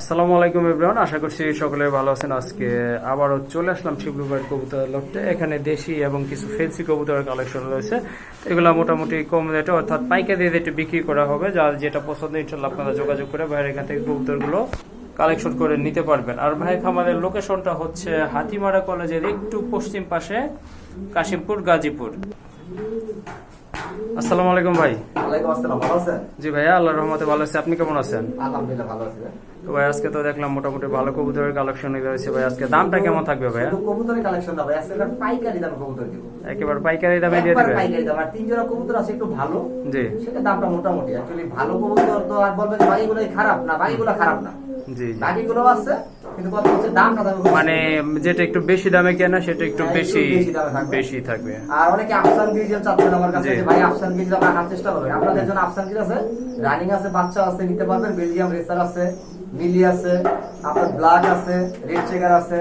আসসালামু আলাইকুম ইব্রাহিম আশা করছি সকলে ভালো আছেন। আজকে আবারও চলে আসলাম শিবলু ভাইয়ের কবুতর লফটে। এখানে দেশি এবং কিছু ফেন্সি কবুতরের কালেকশন রয়েছে। এগুলো মোটামুটি কম রেটে অর্থাৎ পাইকারি রেটে বিক্রি করা হবে। যার যেটা পছন্দ ইনশাল্লাহ আপনারা যোগাযোগ করে ভাইয়ের এখান থেকে কবুতরগুলো কালেকশন করে নিতে পারবেন। আর ভাই খামারের লোকেশনটা হচ্ছে হাতিমারা কলেজের একটু পশ্চিম পাশে কাশিমপুর গাজীপুর। আসসালামু আলাইকুম ভাই। ওয়ালাইকুম আসসালাম ভালো আছেন? জি ভাইয়া আল্লাহর রহমতে ভালো আছে। আপনি কেমন আছেন? আলহামদুলিল্লাহ ভালো আছি ভাই। তো ভাই আজকে তো দেখলাম মোটামুটি ভালো কবুতরের কালেকশন রয়েছে ভাই। আজকে দামটা কেমন থাকবে শুধু কবুতরের কালেকশন আজকে পাইকারি দামে কবুতর দিব একেবারে পাইকারি দামে দিয়ে একবার দিবে? পাইকারি দাম আর তিন জোড়া কবুতর আছে একটু ভালো জি। সেটা দামটা মোটামুটি। অ্যাকচুয়ালি ভালো কবুতর তো আর বলবেন খারাপ না বাকিগুলো খারাপ না। জি বাকিগুলো আছে কিন্তু কথা হচ্ছে দামটা দামে মানে যেটা একটু বেশি দামে কেনা সেটা একটু হ্যাঁ, বেশি বেশি থাকবে। আর অনেকে আফসান গিরিজেল চাচ্ছেন আমার কাছে ভাই আফসান আমরা চেষ্টা করবেন আপনাদের জন্য আফসান গিরিজ আছে রানিং আছে বাচ্চা আছে নিতে পারবেন বেলজিয়াম রেসার আছে মিলি আছে আপনার ব্ল্যাক আছে রেড চেকার আছে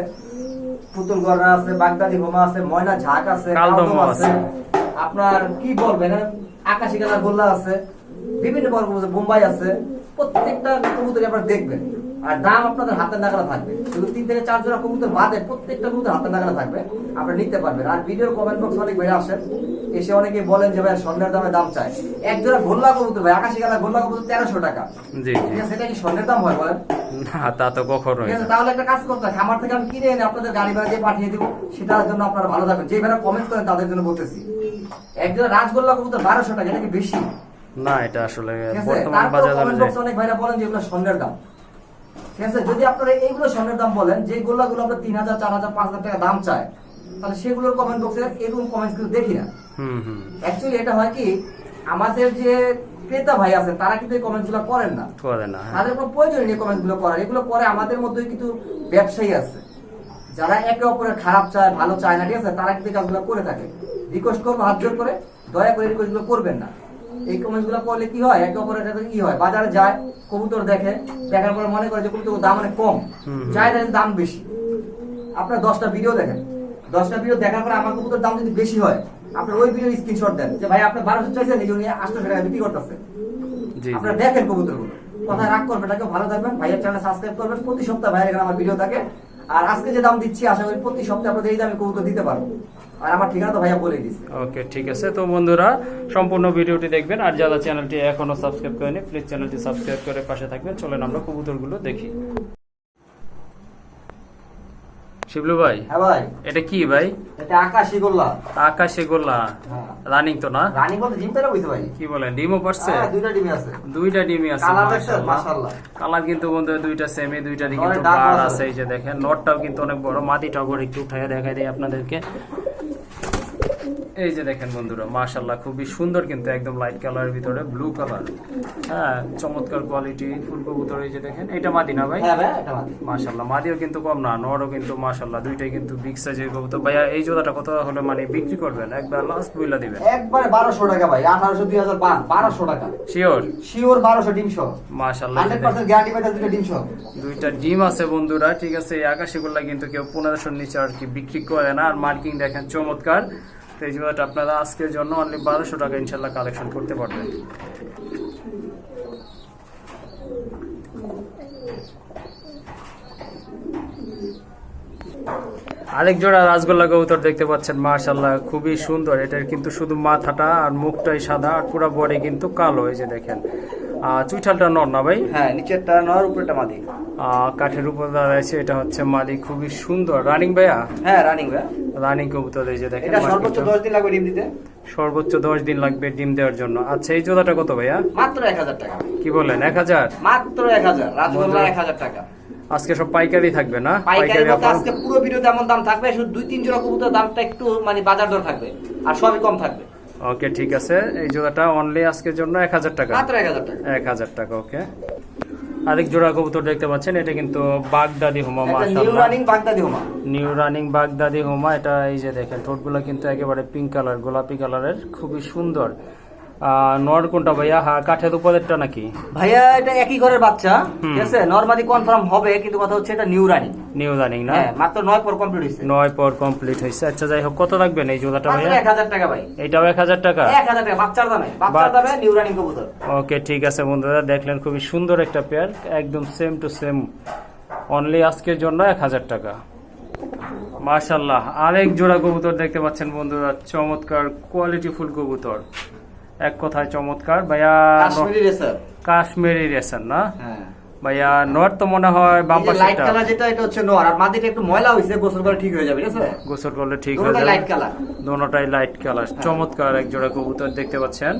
পুতুল গড়া আছে বাগদাদি হোমা আছে ময়না ঝাঁক আছে কালদম কালদম আছে। আপনার কি বলবেন? আকাশি কালার গোল্লা আছে বিভিন্ন বর্গ বোম্বাই আছে প্রত্যেকটা কবুতরই আপনার দেখবেন। আর দাম আপনাদের হাতের নাগালা থাকবে। শুধু তিন থেকে চার জোড়া কবুতর বাদে প্রত্যেকটা কবুতর হাতের নাগালা থাকবে। আপনারা নিতে পারবেন। আর ভিডিওর কমেন্ট বক্স অনেক বেড়ে আসেন। এসে অনেকে বলেন যে ভাই স্বর্ণের দামে দাম চাই। এক জোড়া গোল্লা কবুতর ভাই আকাশি কালার গোল্লা কবুতর তেরোশো টাকা। সেটা কি স্বর্ণের দাম হয় বলেন? না তা তো কখনোই। তাহলে একটা কাজ করতে হয় খামার থেকে আমি কিনে এনে আপনাদের গাড়ি ভাড়া দিয়ে পাঠিয়ে দিব। সেটার জন্য আপনারা ভালো থাকবেন। যে কমেন্ট করেন তাদের জন্য বলতেছি। একজন রাজগোল্লা কবুতর বারোশো টাকা এটা কি বেশি? না এটা আসলে বর্তমান বাজার অনেক ভাইরা বলেন যে এগুলো স্বর্ণের দাম। ঠিক আছে? যদি আপনারা এইগুলো স্বর্ণের দাম বলেন যে গোল্লাগুলো তিন হাজার চার হাজার পাঁচ হাজার টাকা দাম চায় তাহলে সেগুলোর কমেন্ট বক্সে এরকম কমেন্টস কিন্তু দেখি না। অ্যাকচুয়ালি এটা হয় কি আমাদের যে ক্রেতা ভাই আছেন তারা কিন্তু এই কমেন্টসগুলো করেন না। হ্যাঁ। তাদের কোনো প্রয়োজন নেই কমেন্টগুলো করার। এগুলো করে আমাদের মধ্যে কিন্তু ব্যবসায়ী আছে। যারা একে অপরের খারাপ চায় ভালো চায় না ঠিক আছে? তারা কিন্তু এই কাজগুলো করে থাকে। রিকোয়েস্ট করব হাত জোর করে দয়া করে রিকোয়েস্ট করবেন না। এই কমেন্টগুলো করলে কি হয়? একে অপরের সাথে কি হয়। বাজারে যায় কবুতর দেখে দেখার পরে মনে করে যে কবুতর দাম অনেক কম। চাহিদা দাম বেশি। আপনার দশটা ভিডিও দেখেন। দশটা ভিডিও দেখার পরে আমার কবুতর দাম যদি বেশি হয় আপনার ওই ভিডিওর স্ক্রিনশট দেন যে ভাই আপনি বারোশো চাইছেন এই জন্য আটশো টাকা বিক্রি করতেছে। আপনারা দেখেন কবুতরগুলো। কথা রাগ করবেন কেউ ভালো থাকবেন। ভাইয়ের চ্যানেল সাবস্ক্রাইব করবেন। প্রতি সপ্তাহে ভাইয়ের আমার ভিডিও থাকে। আর আজকে যে দাম দিচ্ছি আশা করি প্রতি সপ্তাহে আপনাদের এই দামে কবুতর দিতে পারব। আর আমার ঠিকানা তো ভাইয়া বলে দিচ্ছে ওকে ঠিক আছে। তো বন্ধুরা সম্পূর্ণ ভিডিওটি দেখবেন। আর যারা চ্যানেলটি এখনও সাবস্ক্রাইব করেনি প্লিজ চ্যানেলটি সাবস্ক্রাইব করে পাশে থাকবেন। চলেন আমরা কবুতরগুলো দেখি। শিবলু ভাই হ্যাঁ ভাই। এটা কি ভাই? এটা আকাশি গোল্লা। আকাশে গোল্লা। হ্যাঁ। রানিং তো না? রানী বলতে জিম পেরা বুঝতে ভাই। কি বলেন ডিমও পারছে হ্যাঁ, দুইটা ডিমে আছে। দুইটা ডিমই আছে কালার দেখছেন? মাশাআল্লাহ। কালার কিন্তু বন্ধু দুইটা সেমি দুইটারই কিন্তু বার আছে। এই যে দেখেন নটটাও কিন্তু অনেক বড়। মাটিটা করে একটু উঠাই দেখাই দেয় আপনাদেরকে। এই যে দেখেন বন্ধুরা মাশাল্লাহ খুবই সুন্দর কিন্তু একদম লাইট কালারের ভিতরে ব্লু কালার হ্যাঁ চমৎকার কোয়ালিটি ফুল কবুতর এই যে দেখেন এটা মাদি না ভাই? হ্যাঁ ভাই মাশাল্লাহ মাদিও কিন্তু কম না নরও কিন্তু মাশাল্লাহ দুইটাই কিন্তু বিগ সাইজের কবুতর। ভাইয়া এই জোড়াটা কত হলে মানে বিক্রি করবেন? একবার লাস্ট বইলা দিবেন। একবারে বারোশো টাকা ভাই আঠারোশো দুই হাজার বারোশো টাকা। শিওর শিওর বারোশো ডিম সহ। মাশাল্লাহ এই যে হান্ড্রেড দেখেন। পার্সেন্ট গ্যারান্টি পাইতে দুটো ডিম সহ। দুইটা ডিম আছে বন্ধুরা ঠিক আছে। এই আকাশিগুলা কিন্তু কেউ পনেরোশোর নিচে আর কি বিক্রি করে না। আর মার্কিং দেখেন চমৎকার। এই জোড়াটা আপনারা আজকের জন্য অনলি বারোশো টাকা ইনশাল্লাহ কালেকশন করতে পারবেন। আরেক জোড়া রাসগোল্লা কবুতর দেখতে পাচ্ছেন মাশাল্লাহ খুবই সুন্দর। এটার কিন্তু শুধু মাথাটা আর মুখটাই সাদা, আর পুরো বডি কিন্তু কালো, এই যে দেখেন। চুইঠালটা নর না ভাই? হ্যাঁ নিচেরটা নর, উপরেরটা মাদি। কাঠের উপর দাঁড়াইছে এটা হচ্ছে মালিক খুবই সুন্দর। রানিং ভাইয়া? হ্যাঁ রানিং ভাইয়া। রানিং কবুতর এই যে দেখেন এটা সর্বোচ্চ মার্কেটটা। দশ দিন লাগবে ডিম দিতে? সর্বোচ্চ দশ দিন লাগবে ডিম দেওয়ার জন্য। আচ্ছা এই জোড়াটা কত ভাইয়া? মাত্র এক হাজার টাকা। কি বলেন এক হাজার? মাত্র এক হাজার রাজগোল্লা বন্ধুরা- এক হাজার টাকা। আজকে সব পাইকারি থাকবে না? পাইকারি বলতে আজকে পুরো ভিডিওতে এমন দাম থাকবে শুধু দুই তিন জোড়া কবুতর দামটা একটু মানে বাজার দর থাকবে আর সবই কম থাকবে। ওকে ঠিক আছে। এই জোড়াটা অনলি আজকের জন্য এক হাজার টাকা। মাত্র এক হাজার টাকা। এক হাজার টাকা ওকে আরেক জোড়া কবুতর দেখতে পাচ্ছেন এটা কিন্তু বাগদাদি হোমা নিউ রানিং বাগদাদি হোমা। নিউ রানিং বাগদাদি হোমা এটা এই যে দেখেন ঠোঁটগুলো কিন্তু একেবারে পিঙ্ক কালার গোলাপি কালারের খুবই সুন্দর। নর কোনটা ভাইয়া হ্যাঁ কাঠের উপরেরটা নাকি? ভাইয়া এটা একই ঘরের বাচ্চা। ঠিক আছে? নর্মালি কনফার্ম হবে কিন্তু কথা হচ্ছে এটা নিউ রানি নিউ রানিং না? হ্যাঁ মাত্র নয় পর কমপ্লিট পর কমপ্লিট আচ্ছা যাই হোক কত এই জোড়াটা ভাইয়া? এক হাজার টাকা ভাই। এক হাজার টাকা? এক হাজার টাকা বাচ্চার দামে বাচ্চার দামে নিউ রানি কবুতর। ওকে ঠিক আছে বন্ধুরা দেখলেন খুবই সুন্দর একটা পেয়ার একদম সেম টু সেম অনলি আজকের জন্য এক হাজার টাকা। মাশাল্লাহ আরেক জোড়া কবুতর দেখতে পাচ্ছেন বন্ধুরা চমৎকার কোয়ালিটি ফুল কবুতর। এক কথায় চমৎকার। ভাইয়া কাশ্মীরি রেসার। কাশ্মীরি না? হ্যাঁ। ভাইয়া নর তো মনে হয় বাম লাইট কালার যেটা এটা হচ্ছে নোয়ার আর মাটিটা একটু ময়লা হইছে গোসল করলে ঠিক হয়ে যাবে ঠিক আছে? গোসল করলে ঠিক হয়ে যাবে। লাইট কালার দোনোটাই লাইট কালার চমৎকার এক জোড়া কবুতর দেখতে পাচ্ছেন।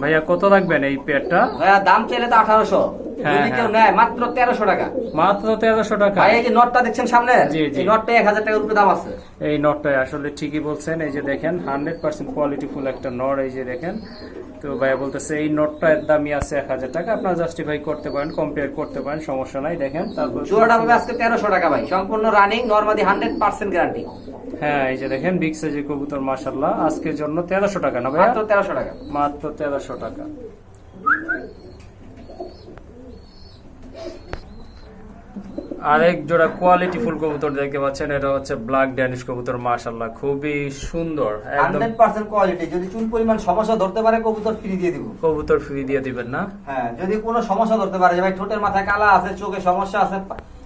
ভাইয়া কত রাখবেন এই পেয়ারটা ভাইয়া দাম চাইলে তো আঠারোশো। হ্যাঁ, যদি কেউ। নেয় মাত্র তেরোশো টাকা। মাত্র তেরোশো টাকা। ভাই এই যে নটটা দেখছেন সামনে? জি, জি। এই নটটা এক হাজার টাকার উপরে দাম আছে। এই নটটাই আসলে ঠিকই বলছেন এই যে দেখেন হান্ড্রেড পার্সেন্ট কোয়ালিটি একটা নট এই যে দেখেন। তো ভাইয়া বলতেছে এই নটটার দামই আছে এক হাজার টাকা। আপনারা জাস্টিফাই করতে পারেন কম্পেয়ার করতে পারেন সমস্যা নাই দেখেন তারপর জোড়াটা পাবে আজকে তেরোশো টাকা ভাই সম্পূর্ণ running normally hundred percent guarantee হ্যাঁ এই যে দেখেন বিগ সাইজের কবুতর মাসাল্লাহ আজকের জন্য তেরোশো টাকা না তেরোশো টাকা। মাত্র তেরোশো টাকা। আরেক জোড়া কোয়ালিটি ফুল কবুতর দেখতে পাচ্ছেন এটা হচ্ছে ব্ল্যাক ড্যানিশ কবুতর মাশাল্লাহ খুবই সুন্দর একদম হান্ড্রেড পার্সেন্ট কোয়ালিটি যদি চুল পরিমাণ সমস্যা ধরতে পারে কবুতর ফ্রি দিয়ে দিব। কবুতর ফ্রি দিয়ে দিবেন না? হ্যাঁ যদি কোনো সমস্যা ধরতে পারে যে ভাই ঠোঁটের মাথায় কালা আছে চোখে সমস্যা আছে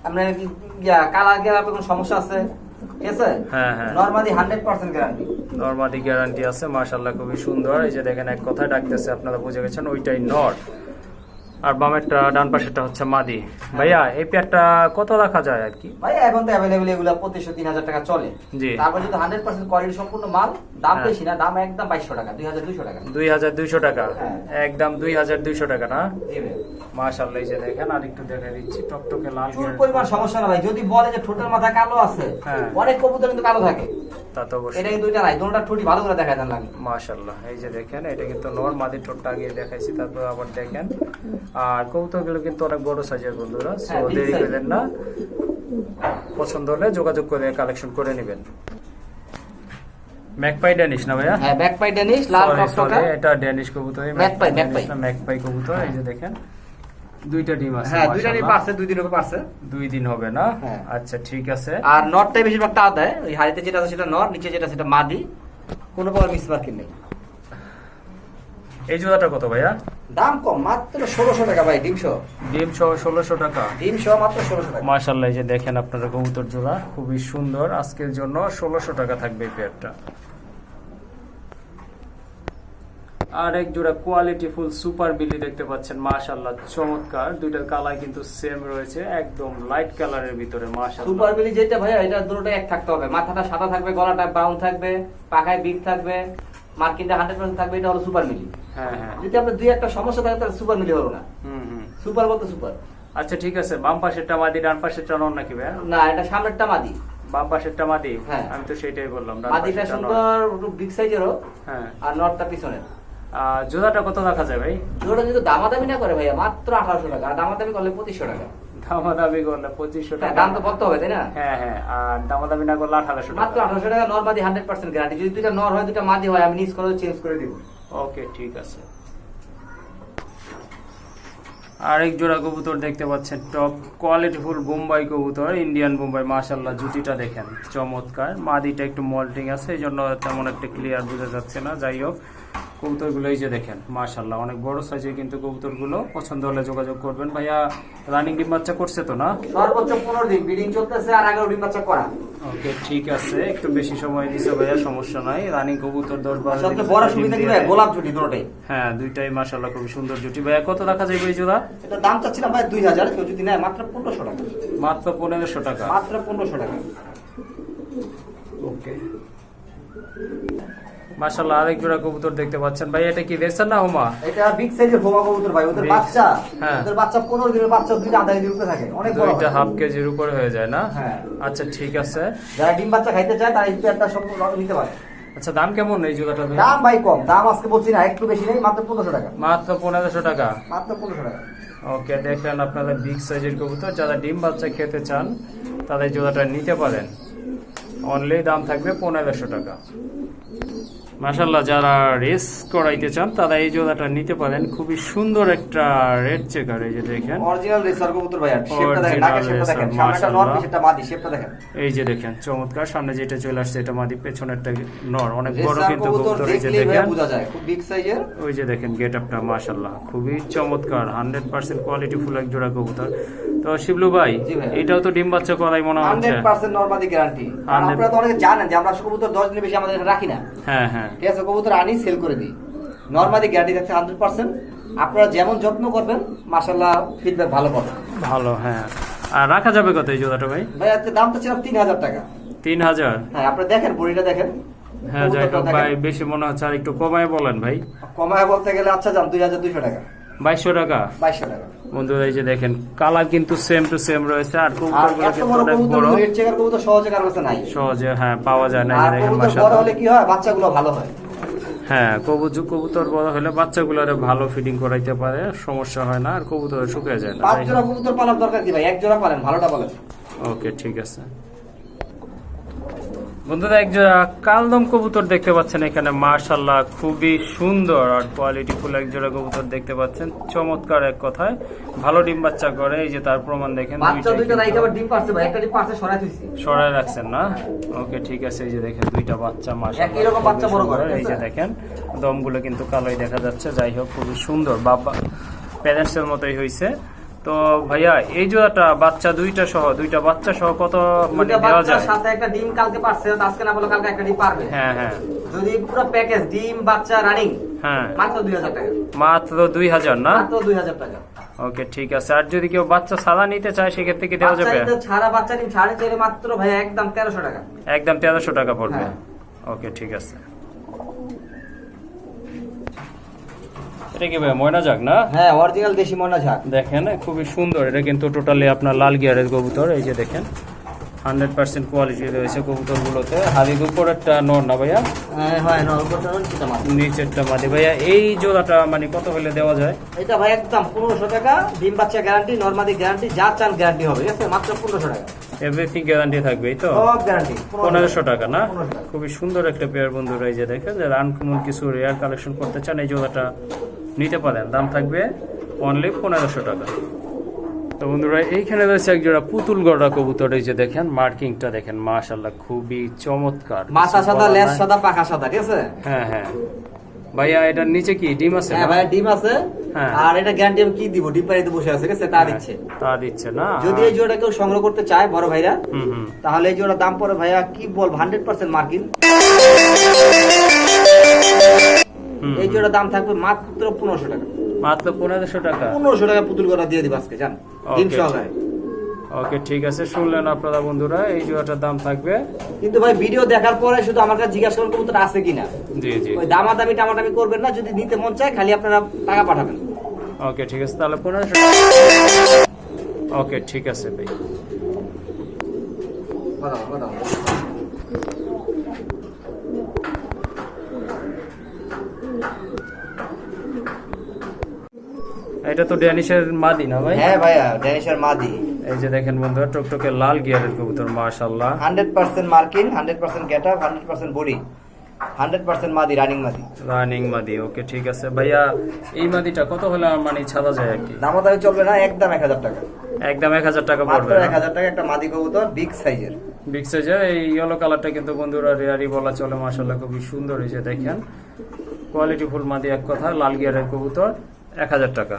আপনার কি- ইয়া, কালা গেলে কোনো সমস্যা আছে? ঠিক আছে? হ্যাঁ, হ্যাঁ। Normally hundred percent guarantee normally guarantee আছে মাশাল্লাহ খুবই সুন্দর। এই যে দেখেন এক কথায় ডাকতেছে আপনারা বুঝে গেছেন ওইটাই নর আর বামেরটা ডান পাশেরটা হচ্ছে মাদি। ভাইয়া এই পেয়ারটা কত রাখা যায় আর কি? ভাই এখন তো অ্যাভেলেবেল এগুলো পঁচিশশো তিন হাজার টাকা চলে। জি। তারপর যদি হান্ড্রেড পার্সেন্ট কোয়ালিটি সম্পূর্ণ মাল দাম হ্যাঁ। বেশি না দাম একদম বাইশশো টাকা দুই হাজার দুইশো টাকা। দুই হাজার দুইশো টাকা? হ্যাঁ। একদম দুই হাজার দুইশো টাকা না। মাশাল্লাহ এই যে দেখেন আর একটু দেখে দিচ্ছি। টকটকে লাল চুল পরিমাণ সমস্যা না ভাই যদি বলে যে ঠোঁটের মাথা কালো আছে হ্যাঁ। অনেক কবুতর কিন্তু কালো থাকে। তা তো অবশ্যই। এটা কিন্তু দুইটা নাই দুটোটা ঠুটি ভালো করে দেখা যান লাগে। মাশাল্লাহ এই যে দেখেন এটা কিন্তু নর মাদির ঠোঁটটা আগে দেখাইছি তারপর আবার দেখেন। আর কবুতরগুলো কিন্তু অনেক বড় সাইজের বন্ধুরা সো হ্যাঁ, দেরি। করবেন না। পছন্দ হলে যোগাযোগ করে কালেকশন করে নেবেন। ম্যাকপাই ড্যানিশ না ভাইয়া? হ্যাঁ ব্যাক পাই ডেনিস লাল টকটকা এটা ড্যানিশ কবুতর Magpie, magpie। ম্যাকপাই কবুতর এই যে দেখেন। দুইটা ডিম আছে হ্যাঁ দুইটা ডিম। পারছে দুই দিন হবে পারছে। দুই দিন হবে না? হ্যাঁ। আচ্ছা ঠিক আছে। আর নটটাই বেশিরভাগ টাও দেয় ওই হাড়িতে যেটা আছে সেটা নট নিচে যেটা সেটা মাদি। কোনো প্রকার মিস মার্কিং নেই। এই জোড়াটা কত ভাইয়া? দাম কম মাত্র ষোলোশো টাকা ভাই ডিমশো ডিম সহ ষোলোশো টাকা। ডিমশো মাত্র ষোলোশো টাকা। মাশাল্লাহ এই যে দেখেন আপনারা কবুতর জোড়া খুবই সুন্দর। আজকের জন্য ষোলোশো টাকা থাকবে এই পেয়ারটা আর এক জোড়া কোয়ালিটি ফুল সুপার বিলি দেখতে পাচ্ছেন মাশাল্লাহ চমৎকার। দুইটার কালার কিন্তু সেম রয়েছে একদম লাইট কালারের ভিতরে মাশাল্লাহ সুপার বিলি যেটা ভাইয়া এটা দুটোটা এক থাকতে হবে। মাথাটা সাদা থাকবে গলাটা ব্রাউন থাকবে পাখায় বিট থাকবে। মার্কিনটা হান্ড্রেড পার্সেন্ট থাকবে এটা হলো সুপার মিলি। হ্যাঁ হ্যাঁ। যদি আপনার দুই একটা সমস্যা থাকে তাহলে সুপার মিলি হলো না। সুপার বলতে সুপার। আচ্ছা ঠিক আছে। বাম পাশেরটা মাদি ডান পাশেরটা নন নাকি ভাইয়া? না এটা সামনেরটা মাদি। বাম পাশেরটা মাদি? হ্যাঁ। আমি তো সেটাই বললাম মাদিটা সুন্দর বিগ সাইজেরও হ্যাঁ। আর নটটা পিছনের। জোড়াটা কত রাখা যায় ভাই? জোড়া যদি দামাদামি না করে ভাইয়া মাত্র আঠারোশো টাকা আর দামাদামি করলে পঁচিশশো টাকা। দামাদামি করলে পঁচিশশো হ্যাঁ, টাকা। দাম তো করতে হবে তাই না? হ্যাঁ হ্যাঁ আর দামাদামি না করলে আঠারোশো মাত্র আঠারোশো টাকা নর মাদি হান্ড্রেড পার্সেন্ট গ্যারান্টি যদি দুইটা নর হয় দুইটা মাদি হয় আমি নিজ করে চেঞ্জ করে দিব। ওকে ঠিক আছে। আরেক জোড়া কবুতর দেখতে পাচ্ছেন টপ কোয়ালিটি ফুল বোম্বাই কবুতর ইন্ডিয়ান বোম্বাই মাশাল্লাহ জুটিটা দেখেন চমৎকার। মাদিটা একটু মল্টিং আছে এই জন্য তেমন একটা ক্লিয়ার বোঝা যাচ্ছে না যাই হোক। কবুতরগুলো এই যে দেখেন মাশাল্লাহ অনেক বড় সাইজের কিন্তু কবুতরগুলো। পছন্দ হলে যোগাযোগ করবেন। ভাইয়া রানিং ডিম বাচ্চা করছে তো না? সর্বোচ্চ পনেরো দিন বিডিং চলতেছে আর এগারো ডিম বাচ্চা করা। ওকে ঠিক আছে। একটু বেশি সময় দিছে ভাইয়া সমস্যা নাই। রানিং কবুতর দশ বারো সবচেয়ে বড় সুবিধা কি ভাই গোলাপ জুটি দুটোটাই হ্যাঁ দুইটাই মাশাল্লাহ খুব সুন্দর জুটি। ভাইয়া কত রাখা যাবে এই জোড়া? এটা দাম চাচ্ছিলাম ভাই দুই হাজার কেউ যদি নেয় মাত্র পনেরোশো টাকা। মাত্র পনেরোশো টাকা? মাত্র পনেরোশো টাকা। ওকে মাশাল্লাহ আরেক জোড়া কবুতর দেখতে পাচ্ছেন। ভাই এটা কি রেসার না হোমা? এটা বিগ সাইজের হোমা কবুতর ভাই ওদের বাচ্চা। হ্যাঁ। ওদের বাচ্চা পনেরো দিনের বাচ্চা দুইটা আধা কেজির উপরে থাকে অনেক বড় হয়। হাফ কেজির উপরে হয়ে যায় না? হ্যাঁ। আচ্ছা ঠিক আছে। যারা ডিম বাচ্চা খাইতে চায় তারা এই পেয়ারটা সব নিতে পারে। আচ্ছা দাম কেমন এই জোড়াটা দাম ভাই কম দাম আজকে বলছি না একটু বেশি নেই মাত্র পনেরোশো টাকা। মাত্র পনেরোশো টাকা? মাত্র পনেরোশো টাকা। ওকে দেখলেন আপনারা বিগ সাইজের কবুতর। যারা ডিম বাচ্চা খেতে চান তাদের জোড়াটা নিতে পারেন। অনলি দাম থাকবে পনেরোশো টাকা। মাশাল্লাহ যারা রেস করাইতে চান তারা এই জোড়াটা নিতে পারেন। খুবই সুন্দর একটা রেড চেকার এই যে দেখেন। অরিজিনাল রেসার কবুতর ভাইয়া শেপটা দেখেন নাকের শেপটা দেখেন সামনে একটা নর মাশাআল্লাহ। পিছেরটা মাদি শেপটা দেখেন। এই যে দেখেন চমৎকার সামনে যেটা চলে আসছে এটা মাদি পেছনেরটা নর অনেক বড় কিন্তু কবুতর এই যে দেখেন। বোঝা যায় খুব বিগ সাইজের ওই যে দেখেন গেট আপটা মাশাল্লাহ খুবই চমৎকার হান্ড্রেড পার্সেন্ট কোয়ালিটি ফুল এক জোড়া কবুতর। তো শিবলু ভাই এটাও তো ডিম বাচ্চা করাই মনে হচ্ছে। হান্ড্রেড পার্সেন্ট নর্মাদি গ্যারান্টি আপনারা তো অনেকে জানেন যে আমরা কবুতর দশ দিনের বেশি আমাদের রাখি না। হ্যাঁ হ্যাঁ। ঠিক আছে কবুতর আনি সেল করে দিই। নর্মালি গ্যারান্টি থাকছে হান্ড্রেড পার্সেন্ট আপনারা যেমন যত্ন করবেন মাসাল্লাহ ফিডব্যাক ভালো পাবেন। ভালো হ্যাঁ। আর রাখা যাবে কত এই জোড়াটা ভাই? ভাই দামটা ছিল তিন হাজার টাকা। তিন হাজার? হ্যাঁ আপনি দেখেন বড়িটা দেখেন। হ্যাঁ যাই হোক ভাই বেশি মনে হচ্ছে আর একটু কমায় বলেন ভাই। কমায় বলতে গেলে আচ্ছা যান দুই হাজার দুইশো টাকা। বাইশশো টাকা? বাইশশো টাকা। বন্ধুরা এই যে দেখেন কালার কিন্তু সেম টু সেম রয়েছে আর আর কবুতরগুলো কিন্তু অনেক কবুতর বড়। রেড চেকার কবুতর সহজে কারও কাছে নাই। সহজে হ্যাঁ পাওয়া যায় না এই দেখেন কবুতর বড় হলে কি হয়? বাচ্চাগুলো ভালো হয়। হ্যাঁ কবুতর কবুতর বড় হলে বাচ্চাগুলোরে ভালো ফিডিং করাইতে পারে সমস্যা হয় না আর কবুতর শুকিয়ে যায় না। পাঁচ জোড়া কবুতর পালার দরকার কি ভাই? এক জোড়া পালেন ভালোটা পালেন ওকে ঠিক আছে। বন্ধুরা এক জোড়া কালদম কবুতর দেখতে পাচ্ছেন এখানে মার্শাল্লাহ খুবই সুন্দর আর কোয়ালিটি ফুল এক জোড়া কবুতর দেখতে পাচ্ছেন। চমৎকার এক কথায় ভালো ডিম বাচ্চা করে এই যে তার প্রমাণ দেখেন সরাই রাখছেন না? ওকে ঠিক আছে এই যে দেখেন দুইটা বাচ্চা করে, এই যে? দেখেন দমগুলো কিন্তু কালোই দেখা যাচ্ছে যাই হোক খুবই সুন্দর। বাবা প্যারেন্টসের মতোই হয়েছে তো ভাইয়া এই জোড়াটা বাচ্চা দুইটা সহ দুইটা বাচ্চা সহ কত মানে দেওয়া যায়? সাথে একটা ডিম কালকে পারছে আজকে না বলে কালকে একটা ডিম পারবে। হ্যাঁ হ্যাঁ। যদি পুরো প্যাকেজ ডিম বাচ্চা রানিং হ্যাঁ। মাত্র দুই হাজার টাকা। মাত্র দুই হাজার না? মাত্র দুই হাজার টাকা। ওকে ঠিক আছে। আর যদি কেউ বাচ্চা সাদা নিতে চায় সেক্ষেত্রে কি দেওয়া যাবে? ছাড়া বাচ্চা ডিম চারে মাত্র ভাই একদম তেরোশো টাকা। একদম তেরোশো টাকা পড়বে। হ্যাঁ। ওকে ঠিক আছে। এটা কি ভাই ময়না যাক না? হ্যাঁ অরিজিনাল দেশি ময়না যাক দেখেন খুবই সুন্দর। এটা কিন্তু টোটালি আপনার লাল গিয়ারের কবুতর এই যে দেখেন। হান্ড্রেড পার্সেন্ট কোয়ালিটি রয়েছে কবুতরগুলোতে। হাদির উপরেরটা নর না ভাইয়া? হ্যাঁ হয় নিচেরটা মাদি। ভাইয়া এই জোড়াটা মানে কত হলে দেওয়া যায়? এটা ভাই একদম পনেরোশো টাকা ডিম বাচ্চা গ্যারান্টি নর্মালি গ্যারান্টি যা চান গ্যারান্টি হবে ঠিক আছে? মাত্র পনেরোশো টাকা। এভরিথিং গ্যারান্টি থাকবে এই তো? গ্যারান্টি পনেরোশো টাকা। না? খুবই সুন্দর একটা পেয়ার বন্ধুরা এই যে দেখেন যারা আনকমন কিছু রেয়ার কালেকশন করতে চান এই জোড়াটা নিতে পারেন। দাম থাকবে অনলি পনেরোশো টাকা। তো বন্ধুরা এইখানে রয়েছে এক জোড়া পুতুল গড়া কবুতর এই যে দেখেন মার্কিংটা দেখেন মাশাল্লাহ খুবই চমৎকার। মাথা সাদা লেজ সাদা পাখা সাদা ঠিক আছে? হ্যাঁ হ্যাঁ। ভাইয়া এটার নিচে কি ডিম আছে হ্যাঁ? ভাই ডিম আছে। হ্যাঁ। আর এটা গ্যারান্টি আমি কি দিব? ডিম পাড়িতে বসে আছে ঠিক আছে? তা দিচ্ছে। তা দিচ্ছে না। যদি এই জোড়া কেউ সংগ্রহ করতে চায় বড় ভাইরা তাহলে এই জোড়া দাম পড়ে ভাইয়া কি বল হান্ড্রেড পার্সেন্ট মার্কিন এই। জোড়া দাম থাকবে মাত্র পনেরোশো টাকা। মাত্র পনেরোশো টাকা। পনেরোশো টাকা পুতুল করা দিয়ে দিব আজকে জান। ওকে ঠিক। আছে। শুনলেন আপনারা বন্ধুরা এই জোড়াটার দাম থাকবে। কিন্তু ভাই ভিডিও দেখার পরে শুধু আমার কাছে জিজ্ঞাসা করুন কবুতর আছে কিনা? জি জি। ওই দামাদামি টামাটামি করবেন না যদি নিতে মন চায় খালি আপনারা টাকা পাঠাবেন। ওকে ঠিক আছে। তাহলে পনেরোশো ওকে ঠিক আছে ভাই। এটা তো ড্যানিশের মাদি না ভাই? হ্যাঁ ভাইয়া ড্যানিশের মাদি। এই যে দেখেন বন্ধুরা টকটকে লাল গিয়ারের কবুতর হান্ড্রেড পার্সেন্ট মার্কিন hundred percent get up hundred percent body. Hundred percent মাদি রানিং মাদি। রানিং মাদি ওকে ঠিক আছে। ভাইয়া এই মাদিটা কত হলে মানে ছাড়া যায় আর কি? দামাদামি চলবে না একদম এক হাজার টাকা। একদম এক হাজার টাকা মাত্র পড়বে এক হাজার টাকা একটা মাদি কবুতর বিগ সাইজের। বিগ সাইজের এই ইয়েলো কালারটা কিন্তু বন্ধুরা রেয়ারি বলা চলে মাশাল্লাহ খুবই সুন্দর হয়েছে দেখেন। কোয়ালিটি ফুল মাদি এক কথা লাল গিয়ারের কবুতর এক হাজার টাকা।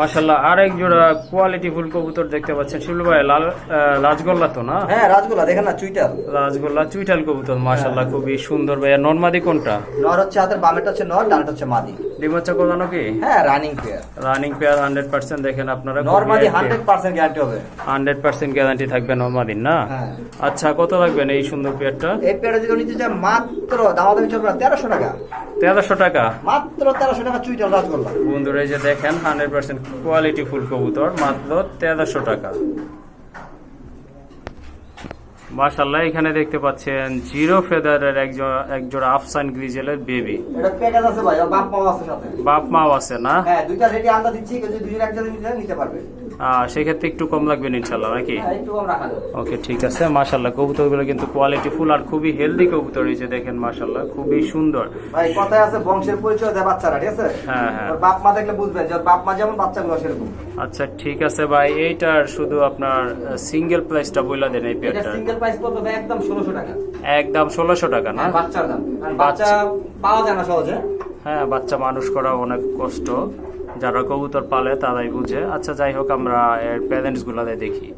মাশাল্লাহ আরেক জোড়া কোয়ালিটি ফুল কবুতর দেখতে পাচ্ছেন। শিবলু ভাই লাল রাজগোল্লা তো না? হ্যাঁ রাজগোলা দেখেন না চুইটাল। রাজগোল্লা চুইটাল কবুতর মাশাল্লাহ খুবই সুন্দর ভাইয়া। নর্মাদি কোনটা? নর হচ্ছে হাতের বামেটা হচ্ছে নর ডানটা হচ্ছে মাদি। কোদানো কি? হ্যাঁ running pair running pair hundred percent দেখেন আপনারা নর মাদি হান্ড্রেড পার্সেন্ট গ্যারান্টি হবে। হান্ড্রেড পার্সেন্ট গ্যারান্টি থাকবে নর্মাদিন না? হ্যাঁ। আচ্ছা কত লাগবেন এই সুন্দর পেয়ারটা এই পেয়ারটা যদি নিতে চায় মাত্র দামাদামি চলবে না তেরোশো টাকা। তেরোশো টাকা? মাত্র তেরোশো টাকা চুইটাল রাজগোল্লা। বন্ধুরা এই যে দেখেন হান্ড্রেড পার্সেন্ট কোয়ালিটি ফুল কবুতর মাত্র তেরোশো টাকা। মাশাল্লাহ এখানে দেখতে পাচ্ছেন জিরো ফেদারের একজোড়া একজোড়া আফসান গ্রিজেলের বেবি। এটা প্যাকেজ আছে ভাই বাপ মাও আছে সাথে। বাপ মাও আছে না? হ্যাঁ দুইটা রেডি আন্দা দিচ্ছি যদি দুইজন একসাথে নিতে নিতে পারবে। আহ, সেক্ষেত্রে একটু কম লাগবে ইনশাল্লাহ নাকি? হ্যাঁ, ওকে ঠিক আছে মাশাল্লাহ কবুতরগুলো কিন্তু কোয়ালিটি ফুল আর খুবই হেলদি কবুতর এই যে দেখেন মাশাল্লাহ খুবই সুন্দর। ভাই কথায় আছে বংশের পরিচয় দেয় বাচ্চারা ঠিক আছে? হ্যাঁ, হ্যাঁ। বাপ মা দেখলে বুঝবেন যে বাপ মা যেমন বাচ্চাগুলো সেরকম আচ্ছা ঠিক আছে ভাই এইটার শুধু আপনার সিঙ্গেল প্রাইসটা বইলা দেন এই পেয়ারটা সিঙ্গেল প্রাইস পড়বে ভাই একদম টাকা। একদম ষোলোশো টাকা না? হ্যাঁ, বাচ্চার দাম। কারণ বাচ্চা পাওয়া যায় না সহজে। হ্যাঁ বাচ্চা মানুষ করা অনেক কষ্ট। যারা কবুতর পালে তারাই বুঝে। আচ্ছা যাই হোক আমরা এর দেখি।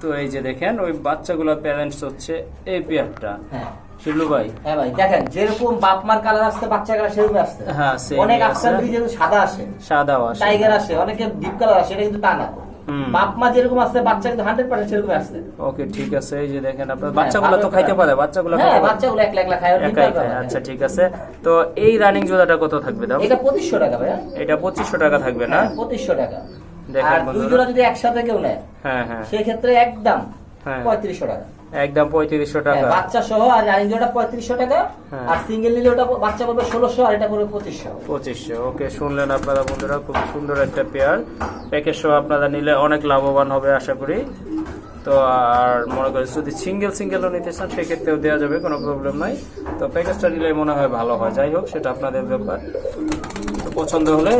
তো এই যে দেখেন ওই বাচ্চাগুলোর প্যারেন্টস হচ্ছে এই পেয়ারটা হ্যাঁ। শিবলু ভাই? হ্যাঁ ভাই দেখেন যেরকম বাপ মার কালার আসছে বাচ্চা কালার সেরকম আসছে। হ্যাঁ, অনেক। আফসার সাদা আসে। সাদা আছে টাইগার আসে অনেকে ডিপ কালার আসে এটা কিন্তু তা না। হুম। বাপ মা যেরকম আছে বাচ্চা কিন্তু হান্ড্রেড পার্সেন্ট সেরকম ওকে ঠিক আছে এই যে দেখেন আপনার হ্যাঁ, বাচ্চাগুলো তো খাইতে পারে বাচ্চাগুলো হ্যাঁ বাচ্চাগুলো এক লাখ খায় একাই খায় আচ্ছা ঠিক আছে। তো এই রানিং জোড়াটা কত থাকবে দাম? এটা পঁচিশশো টাকা ভাই এটা পঁচিশশো টাকা থাকবে না? হ্যাঁ, পঁচিশশো টাকা। দেখেন আর দুই জোড়া যদি একসাথে কেউ নেয় হ্যাঁ হ্যাঁ। সেক্ষেত্রে একদম হ্যাঁ। পঁয়ত্রিশশো টাকা। একদম পঁয়ত্রিশশো হ্যাঁ, টাকা। বাচ্চা সহ আর রানিং জোড়া পঁয়ত্রিশশো টাকা হ্যাঁ। আর সিঙ্গেল নিলে ওটা বাচ্চা পড়বে ষোলোশো আর এটা পড়বে পঁচিশশো। পঁচিশশো ওকে শুনলেন আপনারা বন্ধুরা খুব সুন্দর একটা পেয়ার প্যাকেজ সহ আপনারা নিলে অনেক লাভবান হবে আশা করি। তো আর মনে করেন যদি সিঙ্গেল সিঙ্গেলও নিতে চান সেক্ষেত্রেও দেওয়া যাবে কোনো প্রবলেম নাই। তো প্যাকেজটা নিলে মনে হয় ভালো হয়। যাই হোক সেটা আপনাদের ব্যাপার। তো পছন্দ হলে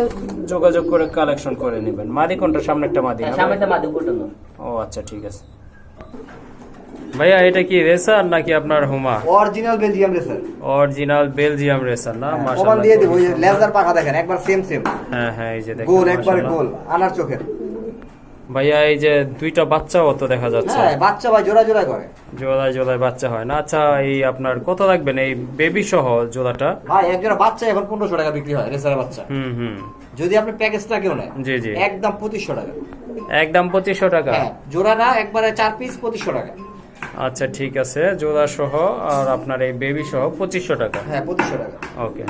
যোগাযোগ করে কালেকশন করে নেবেন। মাদি কোনটা? সামনে একটা মাদি? সামনেটা ও আচ্ছা ঠিক আছে। ভাইয়া এটা কি রেসার নাকি আপনার হুমা original Belgium racer original Belgium racer না? প্রমাণ মাশাআল্লাহ দিয়ে দেবো ওই লেজার পাখা দেখেন একবার সেম সেম হ্যাঁ হ্যাঁ এই যে দেখেন গোল একবারে। গোল আনার চোখের। ভাইয়া এই যে দুইটা বাচ্চাও তো দেখা যাচ্ছে। হ্যাঁ বাচ্চা ভাই জোড়া জোড়া করে। জোড়ায় জোড়ায় বাচ্চা হয়। না আচ্ছা এই আপনার কত রাখবেন এই বেবি সহ জোড়াটা? ভাই এক জোড়া বাচ্চা এখন পনেরোশো টাকা বিক্রি হয় রেসার বাচ্চা। হুম হুম। যদি আপনি প্যাকেজটা কেউ নেয় জি জি। একদম পঁচিশশো টাকা। একদম পঁচিশশো টাকা? হ্যাঁ জোড়াটা একবারে চার পিস পঁচিশশো টাকা। আচ্ছা ঠিক আছে জোড়া সহ আর আপনার এই বেবি সহ পঁচিশশো টাকা। হ্যাঁ পঁচিশশো টাকা। ওকে